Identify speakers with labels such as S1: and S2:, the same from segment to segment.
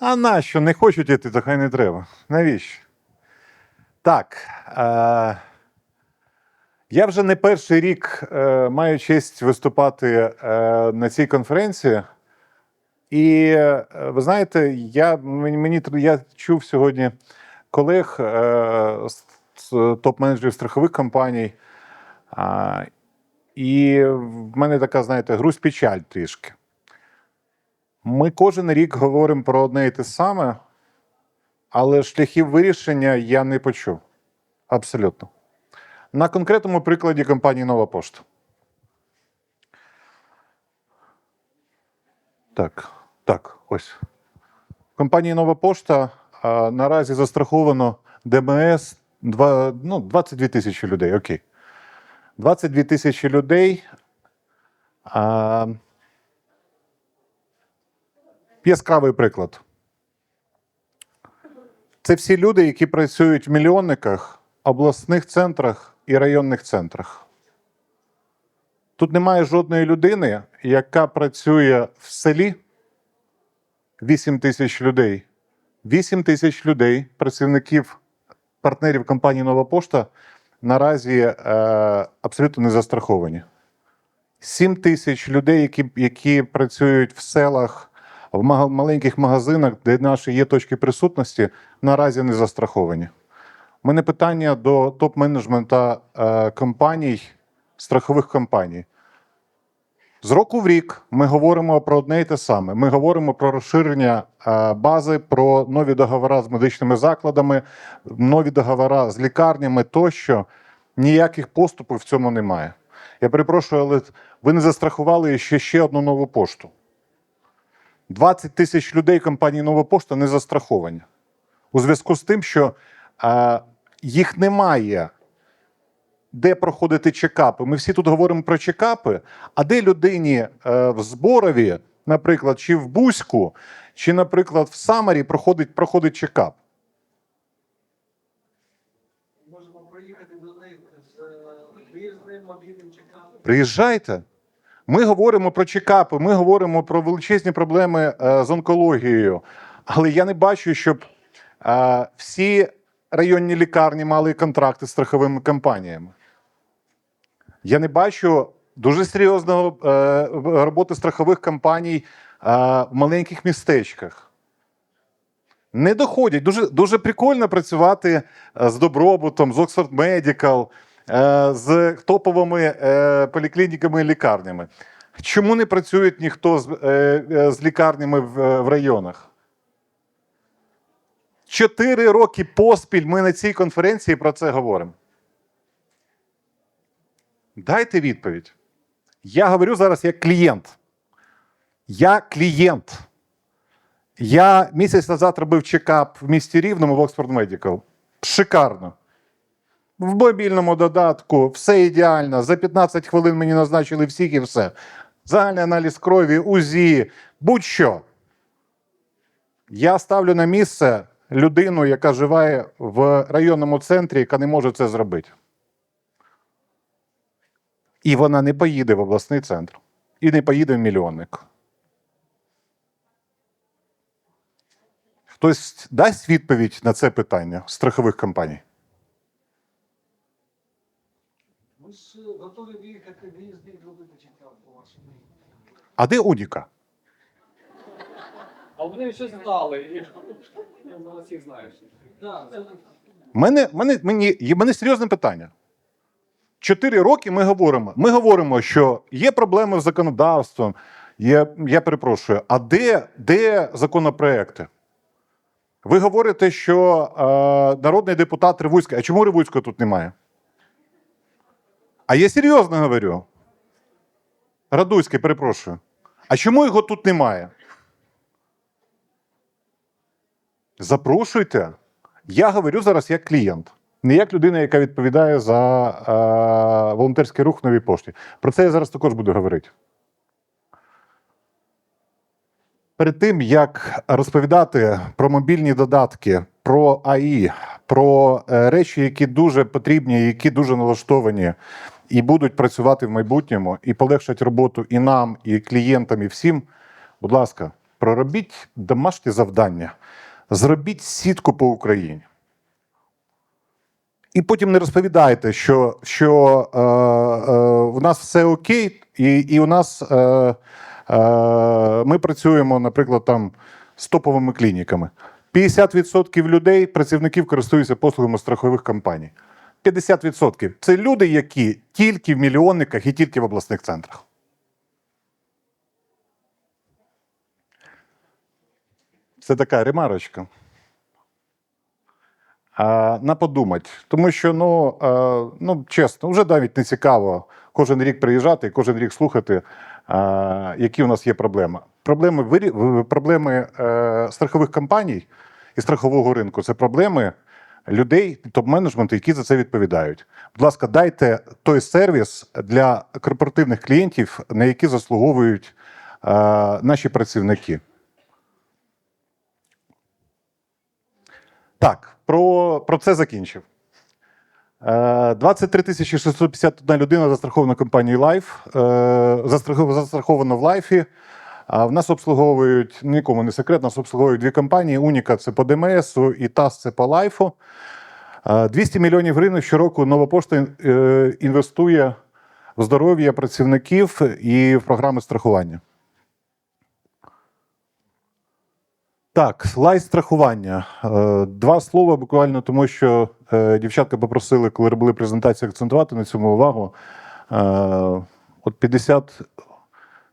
S1: А нащо? Не хочуть іти, то хай не треба. Навіщо? Так. Е, я вже не перший рік е, маю честь виступати е, на цій конференції. І е, ви знаєте, я, мені, я чув сьогодні колег е, топ-менеджерів страхових компаній. А, і в мене така, знаєте, грусть печаль трішки. Ми кожен рік говоримо про одне і те саме, але шляхів вирішення я не почув. Абсолютно. На конкретному прикладі компанії Нова Пошта. Так, так, ось. В компанії Нова Пошта а, наразі застраховано ДМС два, ну, 22 тисячі людей. Окей. 22 тисячі людей. А, яскравий приклад. Це всі люди, які працюють в мільйонниках, обласних центрах і районних центрах. Тут немає жодної людини, яка працює в селі 8 тисяч людей. 8 тисяч людей, працівників, партнерів компанії Нова Пошта, наразі е, абсолютно не застраховані. 7 тисяч людей, які, які працюють в селах, в маленьких магазинах, де наші є точки присутності, наразі не застраховані. У мене питання до топ-менеджмента е, компаній, страхових компаній. З року в рік ми говоримо про одне і те саме. Ми говоримо про розширення е, бази, про нові договори з медичними закладами, нові договори з лікарнями тощо. Ніяких поступів в цьому немає. Я перепрошую, але ви не застрахували ще, ще одну нову пошту. 20 тисяч людей компанії Нова Пошта не застраховані. У зв'язку з тим, що е, їх немає де проходити чекапи. Ми всі тут говоримо про чекапи, а де людині е, в Зборові, наприклад, чи в Бузьку, чи, наприклад, в Самарі проходить, проходить чекап.
S2: Можемо проїхати до них з е, виїзним мобільним чекапом.
S1: Приїжджайте. Ми говоримо про чекапи, ми говоримо про величезні проблеми е, з онкологією. Але я не бачу, щоб е, всі районні лікарні мали контракти з страховими компаніями. Я не бачу дуже серйозного е, роботи страхових компаній в маленьких містечках. Не доходять. Дуже, дуже прикольно працювати з добробутом, з Oxford Medical, з топовими е, поліклініками і лікарнями. Чому не працює ніхто з, е, е, з лікарнями в, в районах? Чотири роки поспіль ми на цій конференції про це говоримо. Дайте відповідь. Я говорю зараз як клієнт. Я клієнт. Я місяць назад робив чекап в місті Рівному в Oxford Medical. Шикарно. В мобільному додатку все ідеально. За 15 хвилин мені назначили всіх і все. Загальний аналіз крові, УЗІ, будь-що. Я ставлю на місце людину, яка живе в районному центрі, яка не може це зробити. І вона не поїде в обласний центр. І не поїде в мільйонник. Хтось дасть відповідь на це питання страхових компаній?
S2: Ми ж готові виїхати виїзний зробити чекап по вашому.
S1: А де Уніка?
S3: А вони щось знали. і Я за всіх знаю.
S2: Да, це
S1: Мене, мене, мені, є мене серйозне питання. Чотири роки ми говоримо. Ми говоримо, що є проблеми з законодавством. Є, я перепрошую, а де, де законопроекти? Ви говорите, що е, народний депутат Ривуцький. А чому Ривуцького тут немає? А я серйозно говорю. Радуцький, перепрошую. А чому його тут немає? Запрошуйте. Я говорю зараз як клієнт, не як людина, яка відповідає за е, волонтерський рух в новій пошті. Про це я зараз також буду говорити. Перед тим, як розповідати про мобільні додатки, про АІ, про е, речі, які дуже потрібні, які дуже налаштовані і будуть працювати в майбутньому, і полегшать роботу і нам, і клієнтам, і всім, будь ласка, проробіть домашнє завдання, зробіть сітку по Україні. І потім не розповідайте, що, що е, е, в нас все окей, і, і у нас е, е, ми працюємо, наприклад, там з топовими клініками. 50% людей, працівників користуються послугами страхових компаній. 50% це люди, які тільки в мільйонниках і тільки в обласних центрах. Це така ремарочка. А, на подумать. Тому що, ну, а, ну, чесно, вже навіть не цікаво кожен рік приїжджати і кожен рік слухати, а, які у нас є проблеми. Проблеми, вирі... проблеми е, страхових компаній і страхового ринку це проблеми людей, топ-менеджменту, які за це відповідають. Будь ласка, дайте той сервіс для корпоративних клієнтів, на які заслуговують е, наші працівники. Так, про, про це закінчив. Е, 23 тисячі 651 людина застрахована компанією Life, е, застрахов- застраховано в Лайфі. А в нас обслуговують, нікому не секрет, нас обслуговують дві компанії: Уніка це по ДМСу і ТАС це по Лайфу. Е, 200 мільйонів гривень щороку нова пошта е, інвестує в здоров'я працівників і в програми страхування. Так, лайф страхування. Е, Два слова буквально, тому що е, дівчатка попросили, коли робили презентацію, акцентувати на цьому увагу. От 50,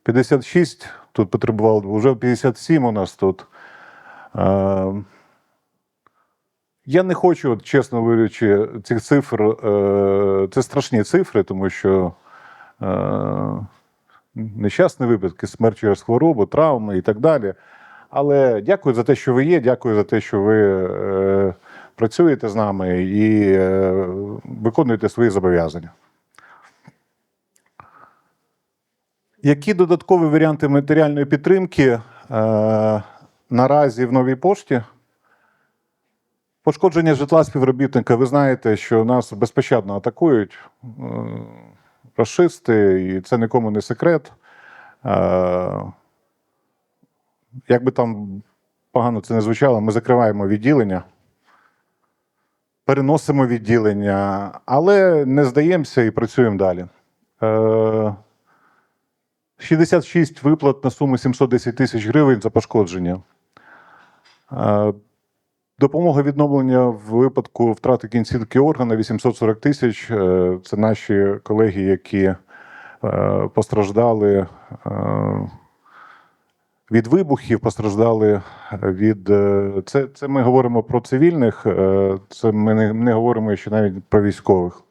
S1: 56 тут потребувало, вже 57 у нас тут. Е, Я не хочу, от, чесно говорячи, цих цифр. е, Це страшні цифри, тому що е, нещасні випадки, смерть через хворобу, травми і так далі. Але дякую за те, що ви є. Дякую за те, що ви працюєте з нами і виконуєте свої зобов'язання. Які додаткові варіанти матеріальної підтримки е, наразі в новій пошті? Пошкодження житла співробітника. Ви знаєте, що нас безпощадно атакують е, расисти, і це нікому не секрет. Е, як би там погано це не звучало, ми закриваємо відділення, переносимо відділення, але не здаємося і працюємо далі. Е, 66 виплат на суму 710 тисяч гривень за пошкодження. Е, Допомога відновлення в випадку втрати кінцівки органа 840 тисяч. Е, Це наші колеги, які е, постраждали. від вибухів постраждали від це. Це ми говоримо про цивільних, це ми не, не говоримо ще навіть про військових.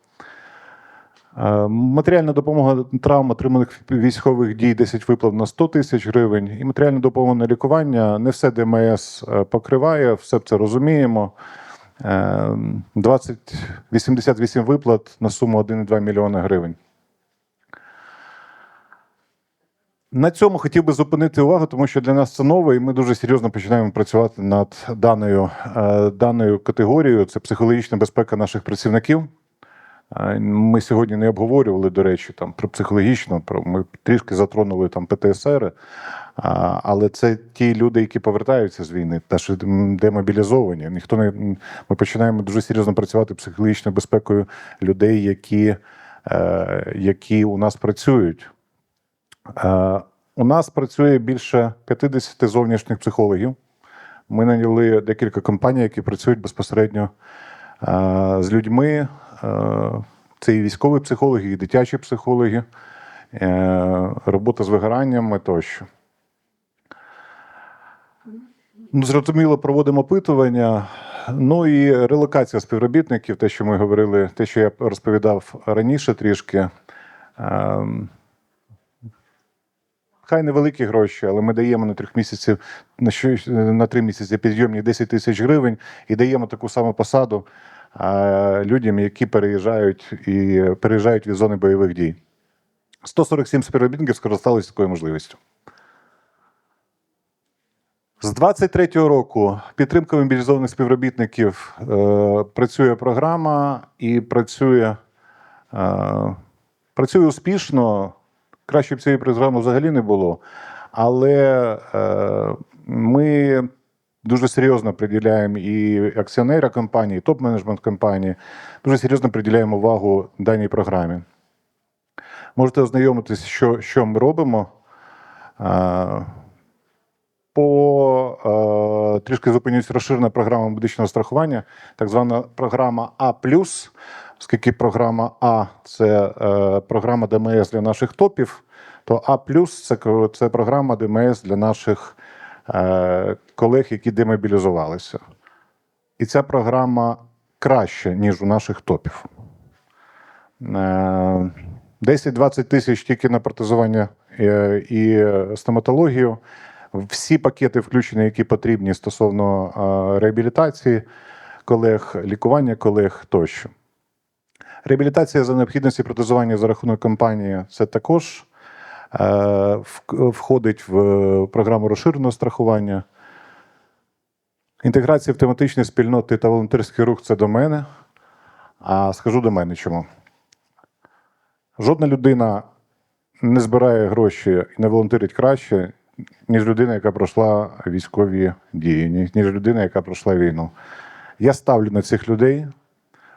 S1: Е, Матеріальна допомога травм, отриманих військових дій 10 виплат на 100 тисяч гривень. І матеріальна допомога на лікування. Не все ДМС е, покриває, все це розуміємо. Е, 20, 88 виплат на суму 1,2 мільйона гривень. На цьому хотів би зупинити увагу, тому що для нас це нове, і ми дуже серйозно починаємо працювати над даною, е, даною категорією. Це психологічна безпека наших працівників. Ми сьогодні не обговорювали, до речі, там про психологічно, про ми трішки затронули там ПТСР, але це ті люди, які повертаються з війни, та що демобілізовані. Ніхто не ми починаємо дуже серйозно працювати психологічною безпекою людей, які, е, які у нас працюють. Е, У нас працює більше 50 зовнішніх психологів. Ми наняли декілька компаній, які працюють безпосередньо з людьми. Е, Це і військові психологи, і дитячі психологи, е, робота з вигоранням тощо. Ну, Зрозуміло, проводимо опитування. Ну і релокація співробітників, те, що ми говорили, те, що я розповідав раніше трішки. Хай невеликі гроші, але ми даємо на трьох місяців на що на три місяці підйомні 10 тисяч гривень і даємо таку саму посаду людям, які переїжджають і переїжджають від зони бойових дій. 147 співробітників скористалися такою можливістю. З 23-го року підтримка мобілізованих співробітників е, працює програма і працює, е, працює успішно. Краще б цієї програми взагалі не було. Але е, ми дуже серйозно приділяємо і акціонера компанії, і топ-менеджмент компанії, дуже серйозно приділяємо увагу даній програмі. Можете ознайомитися, що, що ми робимо. Е, По е, трішки зупинюсь розширена програма медичного страхування, так звана програма А, оскільки програма А це е, програма ДМС для наших топів, то А це, це програма ДМС для наших е, колег, які демобілізувалися. І ця програма краща, ніж у наших топів. Е, 10-20 тисяч тільки на протезування е, і стоматологію. Всі пакети включені, які потрібні стосовно е, реабілітації колег, лікування колег тощо. Реабілітація за необхідності протезування за рахунок компанії це також е, входить в програму розширеного страхування. Інтеграція в тематичні спільноти та волонтерський рух це до мене. А скажу до мене чому. Жодна людина не збирає гроші і не волонтерить краще, ніж людина, яка пройшла військові дії, ніж людина, яка пройшла війну. Я ставлю на цих людей.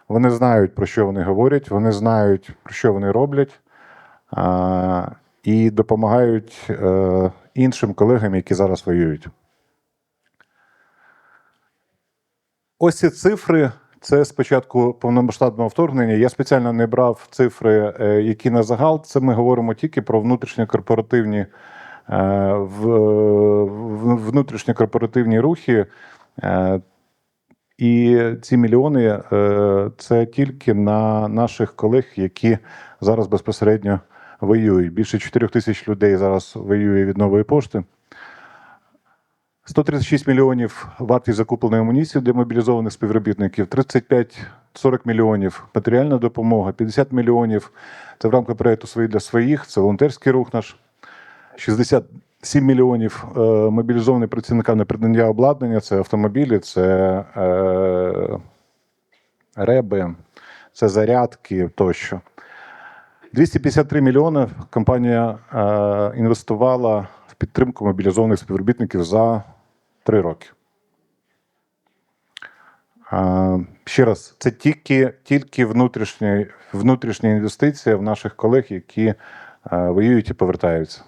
S1: Вони знають, про що вони говорять, вони знають, про що вони роблять, і допомагають е, іншим колегам, які зараз воюють. Ось ці цифри. Це спочатку повномасштабного вторгнення. Я спеціально не брав цифри, е, які на загал. Це ми говоримо тільки про внутрішньокорпоративні е, внутрішньокорпоративні рухи. І ці мільйони е, це тільки на наших колег, які зараз безпосередньо воюють. Більше 4 тисяч людей зараз воює від нової пошти. 136 мільйонів вартість закупленої амуніції для мобілізованих співробітників, 35-40 міліонів матеріальна допомога, 50 мільйонів це в рамках проєкту свої для своїх, це волонтерський рух наш, 67 мільйонів е, мобілізовані працівникам на придбання обладнання, це автомобілі, це е, реби, це зарядки тощо. 253 мільйони компанія е, інвестувала в підтримку мобілізованих співробітників за три роки. Е, ще раз, це тільки, тільки внутрішня, внутрішня інвестиція в наших колег, які е, воюють і повертаються.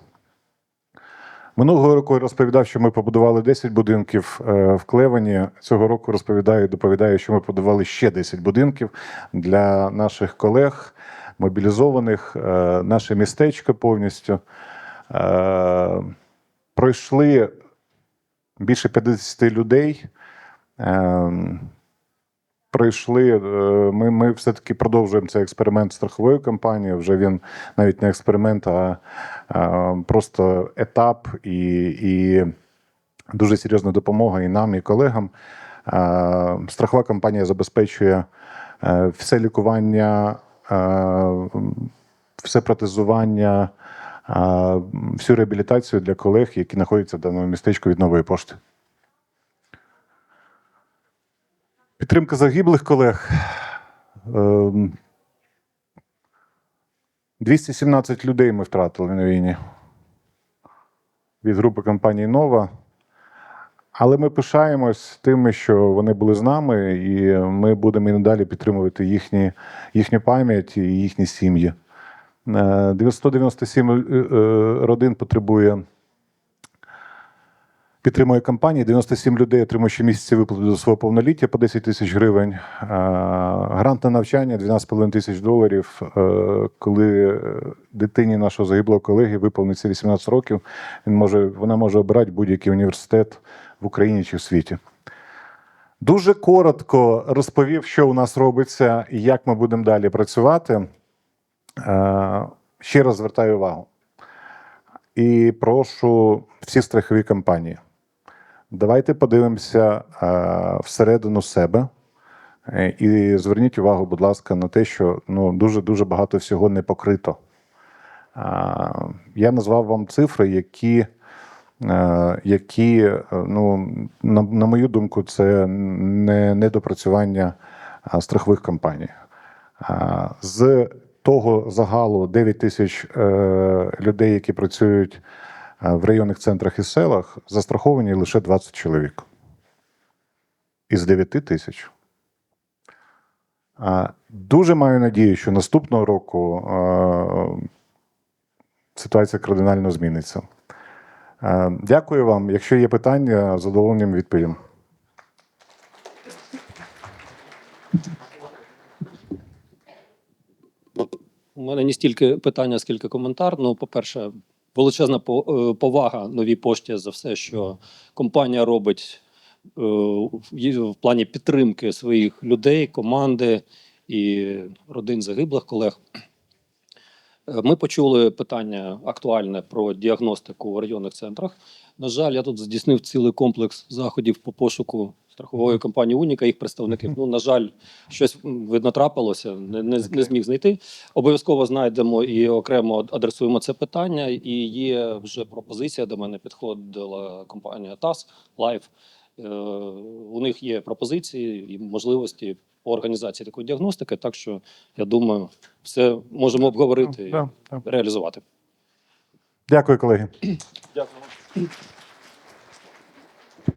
S1: Минулого року розповідав, що ми побудували 10 будинків е, в Клевані. Цього року розповідаю, доповідаю, що ми побудували ще 10 будинків для наших колег, мобілізованих, е, наше містечко повністю. Е, Пройшли більше 50 людей. Пройшли, е, ми, ми все-таки продовжуємо цей експеримент страховою компанією. Вже він навіть не експеримент, а, просто етап і, і дуже серйозна допомога і нам, і колегам. Страхова компанія забезпечує е, все лікування, е, все протезування, всю реабілітацію для колег, які знаходяться в даному містечку від нової пошти. Підтримка загиблих колег. Ем, 217 людей ми втратили на війні від групи компанії Нова. Але ми пишаємось тим, що вони були з нами, і ми будемо і надалі підтримувати їхні, їхню пам'ять і їхні сім'ї. Е, 197 е, е, родин потребує підтримує компанії. 97 людей отримує щомісяці виплату до свого повноліття по 10 тисяч гривень. Грант на навчання 12,5 тисяч доларів. Е, Коли е, дитині нашого загиблого колеги виповниться 18 років, він може, вона може обирати будь-який університет в Україні чи в світі. Дуже коротко розповів, що у нас робиться і як ми будемо далі працювати. Е, Ще раз звертаю увагу. І прошу всі страхові компанії. Давайте подивимося е, всередину себе е, і зверніть увагу, будь ласка, на те, що ну, дуже дуже багато всього не покрито. Е, я назвав вам цифри, які, які ну, на, на мою думку, це не недопрацювання страхових компаній. З того загалу 9 тисяч людей, які працюють в районних центрах і селах застраховані лише 20 чоловік із 9 тисяч. Дуже маю надію, що наступного року ситуація кардинально зміниться. Дякую вам. Якщо є питання, задоволенням відповім.
S4: У мене не стільки питання, скільки коментар. Ну, по-перше, величезна е, повага новій пошті за все, що компанія робить е, в плані підтримки своїх людей, команди і родин загиблих колег. Е, Ми почули питання актуальне про діагностику в районних центрах. На жаль, я тут здійснив цілий комплекс заходів по пошуку страхової компанії Уніка, їх представників. Ну, на жаль, щось видно трапилося, не, не, не зміг знайти. Обов'язково знайдемо і окремо адресуємо це питання. І є вже пропозиція. До мене підходила компанія ТАС Лайф. Е, У них є пропозиції і можливості по організації такої діагностики. Так що я думаю, все можемо обговорити і реалізувати.
S1: Дякую, колеги.
S4: Дякую.